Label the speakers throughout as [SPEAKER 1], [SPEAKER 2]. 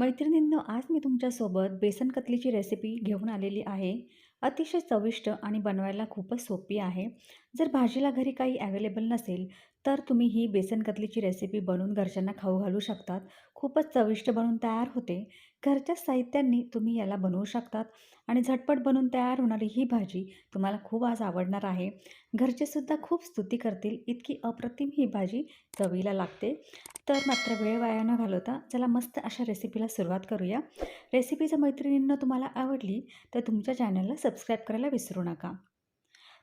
[SPEAKER 1] मैत्रिणींनो आज मी तुमच्यासोबत बेसन कतलीची रेसिपी घेऊन आलेली आहे. अतिशय चविष्ट आणि बनवायला खूपच सोपी आहे. जर भाजीला घरी काही अवेलेबल नसेल तर तुम्ही ही बेसन कतलीची रेसिपी बनवून घरच्यांना खाऊ घालू शकतात. खूपच चविष्ट बनवून तयार होते. घरच्या साहित्यांनी तुम्ही याला बनवू शकतात. आणि झटपट बनवून तयार होणारी ही भाजी तुम्हाला खूप आज आवडणार आहे. घरचेसुद्धा खूप स्तुती करतील. इतकी अप्रतिम ही भाजी चवीला लागते. तर मात्र वेळ वाया न घालवता चला मस्त अशा रेसिपीला सुरुवात करूया. रेसिपी जर मैत्रिणींना तुम्हाला आवडली तर तुमच्या चॅनलला सबस्क्राईब करायला विसरू नका.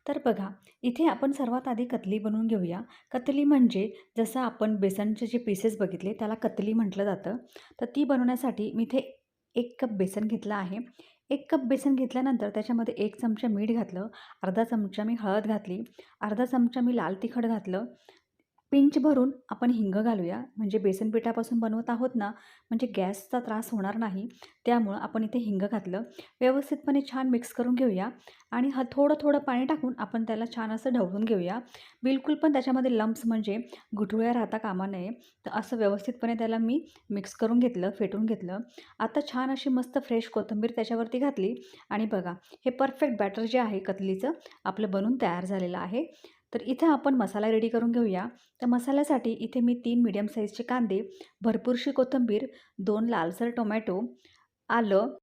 [SPEAKER 1] तर बघा इथे आपण सर्वात आधी कतली बनवून घेऊया. कतली म्हणजे जसं आपण बेसनचे जे पीसेस बघितले त्याला कतली म्हटलं जातं. तर ती बनवण्यासाठी मी इथे एक कप बेसन घेतलं आहे. एक कप बेसन घेतल्यानंतर त्याच्यामध्ये एक चमचा मीठ घातलं. अर्धा चमचा मी हळद घातली. अर्धा चमचा मी लाल तिखट घातलं. पिंच भरून आपण हिंग घालूया. म्हणजे बेसन पिठापासून बनवत आहोत ना म्हणजे गॅसचा त्रास होणार नाही. त्यामुळं आपण इथे हिंग घातलं. व्यवस्थितपणे छान मिक्स करून घेऊया. आणि हा थोडं थोडं पाणी टाकून आपण त्याला छान असं ढवळून घेऊया. बिलकुल पण त्याच्यामध्ये लम्प्स म्हणजे गुठळ्या राहता कामा नये. तर असं व्यवस्थितपणे त्याला मी मिक्स करून घेतलं फेटून घेतलं. आता छान अशी मस्त फ्रेश कोथिंबीर त्याच्यावरती घातली. आणि बघा हे परफेक्ट बॅटर जे आहे कतलीचं आपलं बनून तयार झालेलं आहे. तर इथं आपण मसाला रेडी करून घेऊया. तर मसाल्यासाठी इथे मी तीन मीडियम साईजचे कांदे भरपूरशी कोथिंबीर दोन लालसर टोमॅटो आलं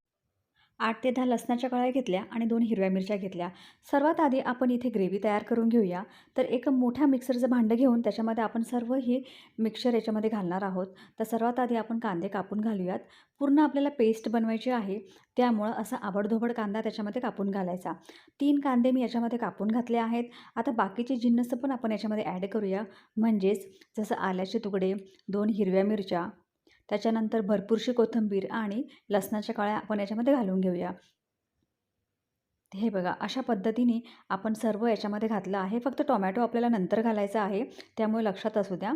[SPEAKER 1] आठ ते दहा लसणाच्या कळ्या घेतल्या आणि दोन हिरव्या मिरच्या घेतल्या. सर्वात आधी आपण इथे ग्रेव्ही तयार करून घेऊया. तर एक मोठ्या मिक्सरचं भांडं घेऊन त्याच्यामध्ये आपण सर्व ही मिक्सर याच्यामध्ये घालणार आहोत. तर सर्वात आधी आपण कांदे कापून घालूयात. पूर्ण आपल्याला पेस्ट बनवायची आहे. त्यामुळं असा आबडधोबड कांदा त्याच्यामध्ये कापून घालायचा. तीन कांदे मी याच्यामध्ये कापून घातले आहेत. आता बाकीचे जिन्नस पण आपण याच्यामध्ये ॲड करूया. म्हणजेच जसं आल्याचे तुकडे दोन हिरव्या मिरच्या त्याच्यानंतर भरपूरशी कोथिंबीर आणि लसणाच्या काळ्या आपण याच्यामध्ये घालून घेऊया. हे बघा अशा पद्धतीने आपण सर्व याच्यामध्ये घातलं आहे. फक्त टोमॅटो आपल्याला नंतर घालायचा आहे त्यामुळे लक्षात असू द्या.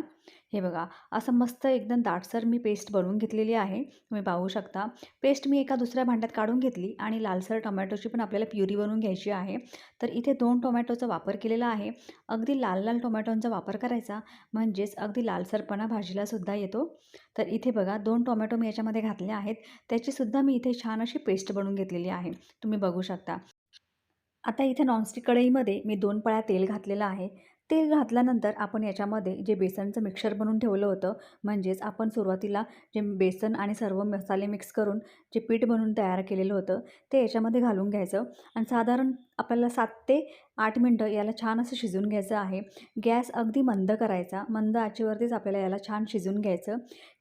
[SPEAKER 1] हे बघा असं मस्त एकदम दाटसर मी पेस्ट बनवून घेतलेली आहे. तुम्ही पाहू शकता. पेस्ट मी एका दुसऱ्या भांड्यात काढून घेतली आणि लालसर टोमॅटोची पण आपल्याला प्युरी बनवून घ्यायची आहे. तर इथे दोन टोमॅटोचा वापर केलेला आहे. अगदी लाल लाल टोमॅटोंचा वापर करायचा म्हणजेच अगदी लालसरपणा भाजीलासुद्धा येतो. तर इथे बघा दोन टोमॅटो मी याच्यामध्ये घातले आहेत. त्याचीसुद्धा मी इथे छान अशी पेस्ट बनवून घेतलेली आहे. तुम्ही बघू शकता. आता इथे नॉनस्टिक कढईमध्ये मी दोन पळ्या तेल घातलेलं आहे. तेल घातल्यानंतर आपण याच्यामध्ये जे बेसनचं मिक्सर बनवून ठेवलं होतं म्हणजेच आपण सुरुवातीला जे बेसन आणि सर्व मसाले मिक्स करून जे पीठ बनवून तयार केलेलं होतं ते याच्यामध्ये घालून घ्यायचं. आणि साधारण आपल्याला सात ते आठ मिनटं याला छान असं शिजून घ्यायचं आहे. गॅस अगदी मंद करायचा. मंद आचेवरतीच आपल्याला याला छान शिजून घ्यायचं.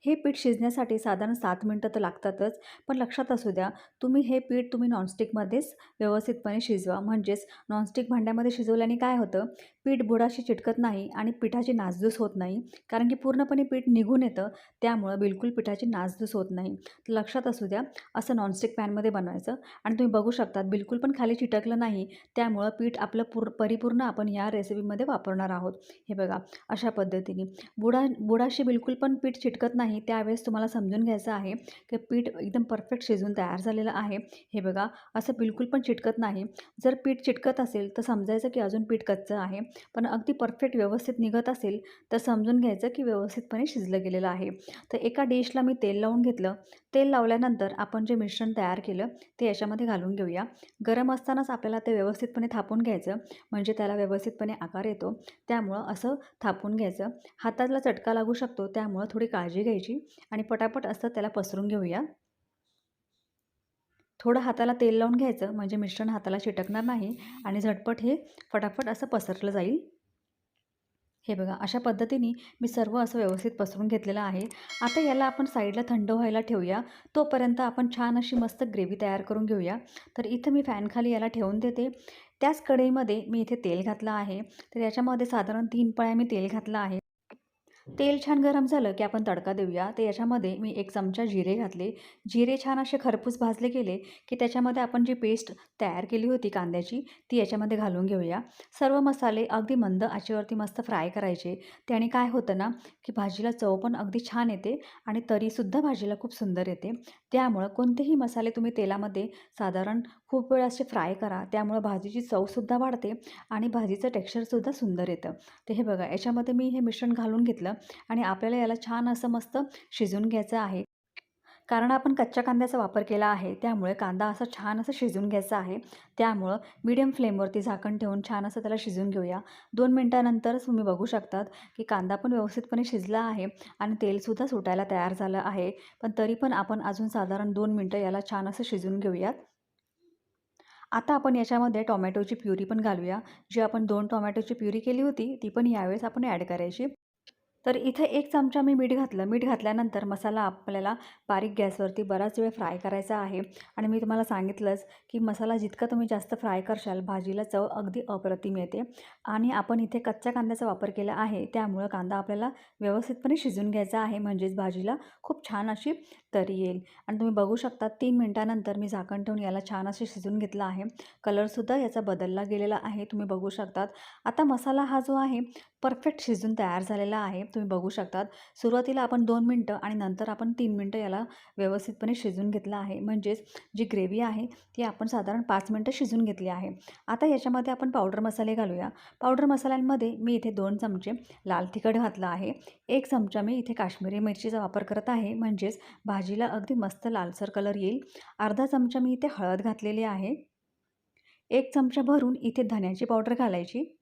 [SPEAKER 1] हे पीठ शिजण्यासाठी साधारण सात मिनटं तर लागतातच. पण लक्षात असू द्या तुम्ही हे पीठ तुम्ही नॉनस्टिकमध्येच व्यवस्थितपणे शिजवा. म्हणजेच नॉनस्टिक भांड्यामध्ये शिजवल्याने काय होतं? पीठ बुडाशी चिटकत नाही आणि पिठाची नासधूस होत नाही. कारण की पूर्णपणे पीठ निघून येतं. त्यामुळं बिलकुल पिठाची नासधूस होत नाही. लक्षात असू द्या असं नॉनस्टिक पॅनमध्ये बनवायचं. आणि तुम्ही बघू शकतात बिलकुल पण खाली चिटकलं नाही. त्यामुळं पीठ आपलं पूर परिपूर्ण आपण या रेसिपीमध्ये वापरणार आहोत. हे बघा अशा पद्धतीने. बुडा बुडाशी बिलकुल पण पीठ चिटकत नाही. त्यावेळेस तुम्हाला समजून घ्यायचं आहे की पीठ एकदम परफेक्ट शिजून तयार झालेलं आहे. हे बघा असं बिलकुल पण चिटकत नाही. जर पीठ चिटकत असेल तर समजायचं की अजून पीठ कच्चं आहे. पण अगदी परफेक्ट व्यवस्थित निघत असेल तर समजून घ्यायचं की व्यवस्थितपणे शिजलं गेलेलं आहे. तर एका डिशला मी तेल लावून घेतलं. तेल लावल्यानंतर आपण जे मिश्रण तयार केलं ते याच्यामध्ये घालून घेऊया. गरम असतानाच आपल्याला ते व्यवस्थितपणे थापून घ्यायचं. म्हणजे त्याला व्यवस्थितपणे आकार येतो. त्यामुळं असं थापून घ्यायचं. हाताला चटका लागू शकतो त्यामुळं थोडी काळजी घ्यायची. आणि पटापट असं त्याला पसरून घेऊया. थोडं हाताला तेल लावून घ्यायचं म्हणजे मिश्रण हाताला चिटकणार नाही. आणि झटपट हे फटाफट असं पसरलं जाईल. हे बघा अशा पद्धतीने मी सर्व असं व्यवस्थित पसरून घेतलेलं आहे. आता याला आपण साईडला थंड व्हायला ठेवूया. तोपर्यंत आपण छान अशी मस्त ग्रेव्ही तयार करून घेऊया. तर इथं मी फॅनखाली याला ठेवून देते. त्याच कढईमध्ये मी इथे तेल घातलं आहे. तर याच्यामध्ये साधारण तीन पळ्या मी तेल घातलं आहे. तेल छान गरम झालं की आपण तडका देऊया. तर याच्यामध्ये मी एक चमचा जिरे घातले. जिरे छान असे खरपूस भाजले गेले की त्याच्यामध्ये आपण जी पेस्ट तयार केली होती कांद्याची ती याच्यामध्ये घालून घेऊया. सर्व मसाले अगदी मंद आचेवरती मस्त फ्राय करायचे. त्याने काय होतं ना की भाजीला चव पण अगदी छान येते आणि तरीसुद्धा भाजीला खूप सुंदर येते. त्यामुळं कोणतेही मसाले तुम्ही तेलामध्ये साधारण खूप वेळ असे फ्राय करा. त्यामुळं भाजीची चवसुद्धा वाढते आणि भाजीचं टेक्स्चरसुद्धा सुंदर येतं. तर हे बघा याच्यामध्ये मी हे मिश्रण घालून घेतलं आणि आपल्याला याला छान असं मस्त शिजून घ्यायचं आहे. कारण आपण कच्च्या कांद्याचा वापर केला आहे त्यामुळे कांदा असा छान असं शिजून घ्यायचा आहे. त्यामुळं मीडियम फ्लेमवरती झाकण ठेवून छान असं त्याला शिजून घेऊया. दोन मिनटानंतरच तुम्ही बघू शकतात की कांदा पण व्यवस्थितपणे शिजला आहे आणि तेलसुद्धा सुटायला तयार झालं आहे. पण तरी पण आपण अजून साधारण दोन मिनटं याला छान असं शिजून घेऊयात. आता आपण याच्यामध्ये टोमॅटोची प्युरी पण घालूया. जी आपण दोन टोमॅटोची प्युरी केली होती ती पण यावेळेस आपण ॲड करायची. तर इथे एक चमचा मी मीठ घातलं. मीठ घातल्यानंतर मसाला आपल्याला बारीक गॅसवरती बराच वेळ फ्राय करायचा आहे. आणि मी तुम्हाला सांगितलंच की मसाला जितका तुम्ही जास्त फ्राय करशाल भाजीला चव अगदी अप्रतिम येते. आणि आपण इथे कच्च्या कांद्याचा वापर केला आहे त्यामुळं कांदा आपल्याला व्यवस्थितपणे शिजून घ्यायचा आहे म्हणजेच भाजीला खूप छान अशी तरी येईल. आणि तुम्ही बघू शकता तीन मिनटानंतर मी झाकण ठेवून याला छान असे शिजून घेतला आहे. कलरसुद्धा याचा बदलला गेलेला आहे तुम्ही बघू शकतात. आता मसाला हा जो आहे परफेक्ट शिजून तयार झालेला आहे. तुम्ही बघू शकतात. सुरुवातीला आपण दोन मिनटं आणि नंतर आपण तीन मिनटं याला व्यवस्थितपणे शिजून घेतलं आहे. म्हणजेच जी ग्रेव्ही आहे ती आपण साधारण पाच मिनटं शिजून घेतली आहे. आता याच्यामध्ये आपण पावडर मसाले घालूया. पावडर मसाल्यांमध्ये मी इथे दोन चमचे लाल तिखट घातलं आहे. एक चमचा मी इथे काश्मीरी मिरचीचा वापर करत आहे. म्हणजेच भाजीला अगदी मस्त लालसर कलर येईल. अर्धा चमचा मी इथे हळद घातलेली आहे. एक चमचा भरून इथे धन्याची पावडर घालायची.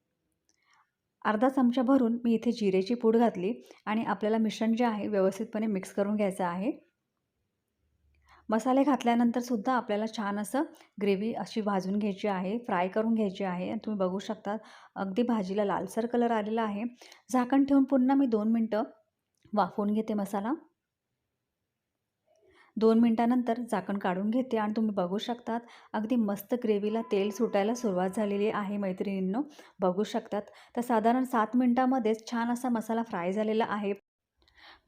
[SPEAKER 1] अर्धा चमचा भरून मी इथे जिरेची पूड घातली आणि आपल्याला मिश्रण जे आहे व्यवस्थितपणे मिक्स करून घ्यायचं आहे. मसाले घातल्यानंतरसुद्धा आपल्याला छान असं ग्रेव्ही अशी भाजून घ्यायची आहे फ्राय करून घ्यायची आहे. आणि तुम्ही बघू शकता अगदी भाजीला लालसर कलर आलेला आहे. झाकण ठेवून पुन्हा मी दोन मिनटं वाफवून घेते मसाला. दोन मिनटानंतर झाकण काढून घेते आणि तुम्ही बघू शकतात अगदी मस्त ग्रेव्हीला तेल सुटायला सुरुवात झालेली आहे मैत्रिणींनो. बघू शकतात. तर साधारण सात मिनटामध्येच छान असा मसाला फ्राय झालेला आहे.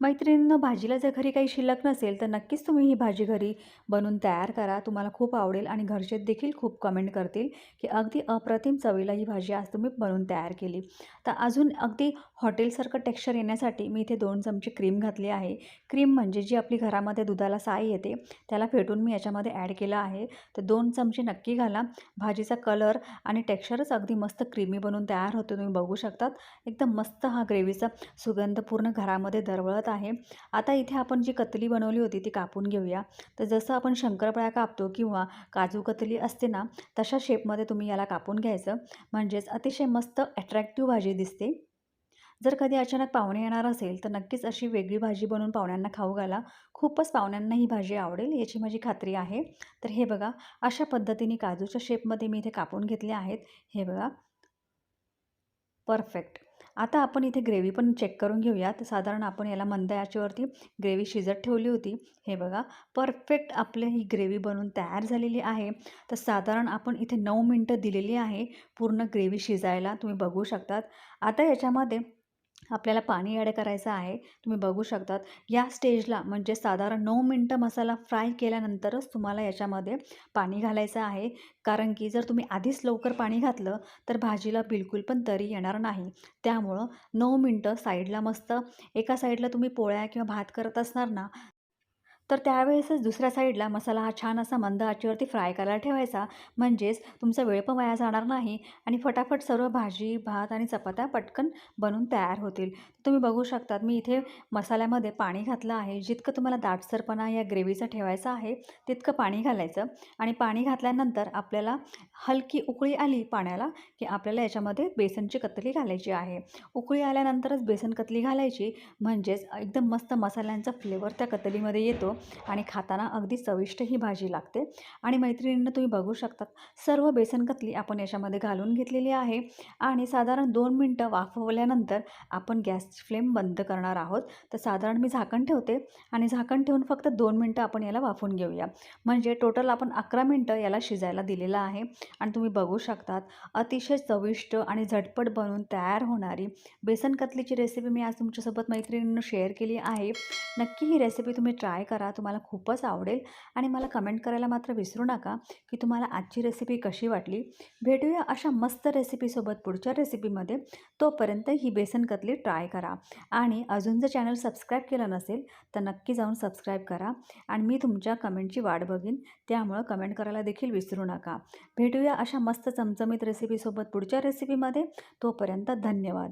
[SPEAKER 1] मैत्रिणींनं भाजीला जर घरी काही शिल्लक नसेल तर नक्कीच तुम्ही ही भाजी घरी बनवून तयार करा. तुम्हाला खूप आवडेल आणि घरचे देखील खूप कमेंट करतील की अगदी अप्रतिम चवीला ही भाजी आज तुम्ही बनवून तयार केली. तर अजून अगदी हॉटेलसारखं टेक्स्चर येण्यासाठी मी इथे दोन चमचे क्रीम घातली आहे. क्रीम म्हणजे जी आपली घरामध्ये दुधाला साय येते त्याला फेटून मी याच्यामध्ये ॲड केलं आहे. तर दोन चमचे नक्की घाला. भाजीचा कलर आणि टेक्स्चरच अगदी मस्त क्रीमी बनवून तयार होतो तुम्ही बघू शकतात. एकदम मस्त हा ग्रेव्हीचा सुगंध पूर्ण घरामध्ये दरवळत आहे. आता इथे आपण जी कतली बनवली होती ती कापून घेऊया. तर जसं आपण शंकरपाळ्या कापतो किंवा काजू कतली असते ना तशा शेपमध्ये तुम्ही याला कापून घ्यायचं. म्हणजेच अतिशय मस्त अट्रॅक्टिव्ह भाजी दिसते. जर कधी अचानक पाहुणे येणार असेल तर नक्कीच अशी वेगळी भाजी बनवून पाहुण्यांना खाऊ घाला. खूपच पाहुण्यांना ही भाजी आवडेल याची माझी खात्री आहे. तर हे बघा अशा पद्धतीने काजूच्या शेपमध्ये मी इथे कापून घेतले आहेत. हे बघा. परफेक्ट आता आपण इथे ग्रेव्ही पण चेक करून घेऊया तर साधारण आपण याला मंद याच्यावरती ग्रेव्ही शिजत ठेवली होती. हे बघा परफेक्ट आपली ही ग्रेव्ही बनवून तयार झालेली आहे. तर साधारण आपण इथे नऊ मिनटं दिलेली आहे पूर्ण ग्रेव्ही शिजायला. तुम्ही बघू शकतात. आता याच्यामध्ये आपल्याला पाणी ॲड करायचं आहे तुम्ही बघू शकतात. या स्टेजला म्हणजे साधारण नऊ मिनटं मसाला फ्राय केल्यानंतरच तुम्हाला याच्यामध्ये पाणी घालायचं आहे. कारण की जर तुम्ही आधीच लवकर पाणी घातलं तर भाजीला बिलकुल पण तरी येणार नाही. त्यामुळं नऊ मिनटं साईडला मस्त एका साईडला तुम्ही पोळ्या किंवा भात करत असणार ना तर त्यावेळेसच दुसऱ्या साईडला मसाला हा छान असा मंद आचेवरती फ्राय करायला ठेवायचा. म्हणजेच तुमचा वेळ पण वाया जाणार नाही आणि फटाफट सर्व भाजी भात आणि चपात्या पटकन बनून तयार होतील. तुम्ही बघू शकतात मी इथे मसाल्यामध्ये पाणी घातलं आहे. जितकं तुम्हाला दाटसरपणा या ग्रेव्हीचा ठेवायचा आहे तितकं पाणी घालायचं आणि पाणी घातल्यानंतर आपल्याला हलकी उकळी आली पाण्याला की आपल्याला याच्यामध्ये बेसनची कतली घालायची आहे. उकळी आल्यानंतरच बेसन कतली घालायची. म्हणजेच एकदम मस्त मसाल्यांचा फ्लेवर त्या कतलीमध्ये येतो. आणि खाताना अगदी चविष्ट ही भाजी लागते. आणि मैत्रिणींना तुम्ही बघू शकतात सर्व बेसन कतली आपण याच्यामध्ये घालून घेतलेली आहे. आणि साधारण दोन मिनटं वाफवल्यानंतर आपण गॅस फ्लेम बंद करणार आहोत. तर साधारण मी झाकण ठेवते आणि झाकण ठेवून फक्त दोन मिनटं आपण याला वाफवून घेऊया. म्हणजे टोटल आपण अकरा मिनटं याला शिजायला दिलेलं आहे. आणि तुम्ही बघू शकतात अतिशय चविष्ट आणि झटपट बनवून तयार होणारी बेसन कतलीची रेसिपी मी आज तुमच्यासोबत मैत्रिणींना शेअर केली आहे. नक्की ही रेसिपी तुम्ही ट्राय करा. करा तुम्हाला खूपच आवडेल आणि मला कमेंट करायला मात्र विसरू नका की तुम्हाला आजची रेसिपी कशी वाटली. भेटूया अशा मस्त रेसिपीसोबत पुढच्या रेसिपीमध्ये तोपर्यंत ही बेसन कतली ट्राय करा. आणि अजून जर चॅनल सबस्क्राईब केलं नसेल तर नक्की जाऊन सबस्क्राईब करा. आणि मी तुमच्या कमेंटची वाट बघीन त्यामुळं कमेंट करायला देखील विसरू नका. भेटूया अशा मस्त चमचमीत रेसिपीसोबत पुढच्या रेसिपीमध्ये तोपर्यंत धन्यवाद.